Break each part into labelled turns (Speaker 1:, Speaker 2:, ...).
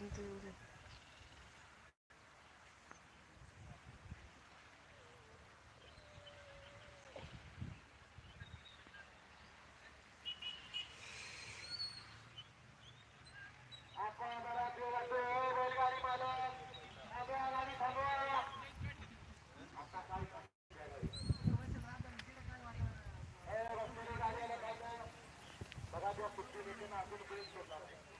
Speaker 1: included.
Speaker 2: बघा त्या कुठली लोकांना अजून पर्यंत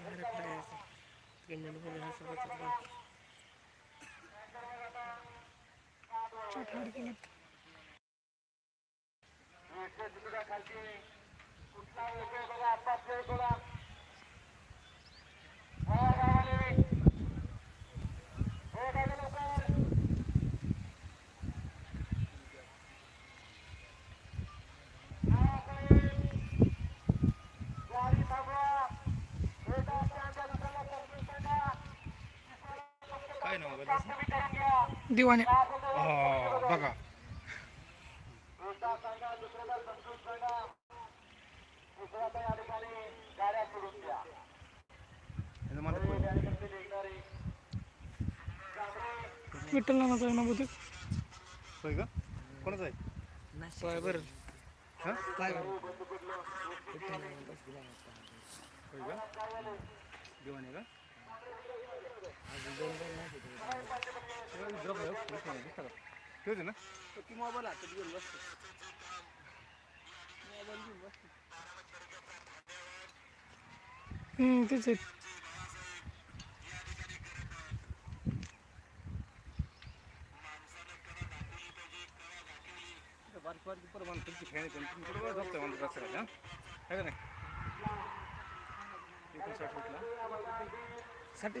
Speaker 2: घर पड़ा है
Speaker 3: गिरने में यहाँ से बचा हुआ
Speaker 2: चटोर के
Speaker 1: लिए
Speaker 2: उसका लोगों को आपस में थोड़ा बघा
Speaker 4: याचं मला पण-
Speaker 1: विठ्ठल नानाचा आहे ना बहुतेक
Speaker 4: होय का?
Speaker 5: कोणाचं
Speaker 4: आहे?
Speaker 5: पाय बरं
Speaker 4: हा?
Speaker 2: पाय
Speaker 4: होय का? दिवाणी आहे का?
Speaker 5: आहे,
Speaker 4: ना? तेच आहे ना
Speaker 6: मोबाईल हातात घेऊन बसतो
Speaker 1: तेच
Speaker 6: इथं बारीक बारीक पोरं बांधून
Speaker 4: तुमची फॅन आहे, रस्त्याला, हा? आहे का नाही एकोणसाठ फुटला.
Speaker 5: साठी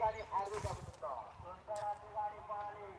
Speaker 2: आणि आर्मी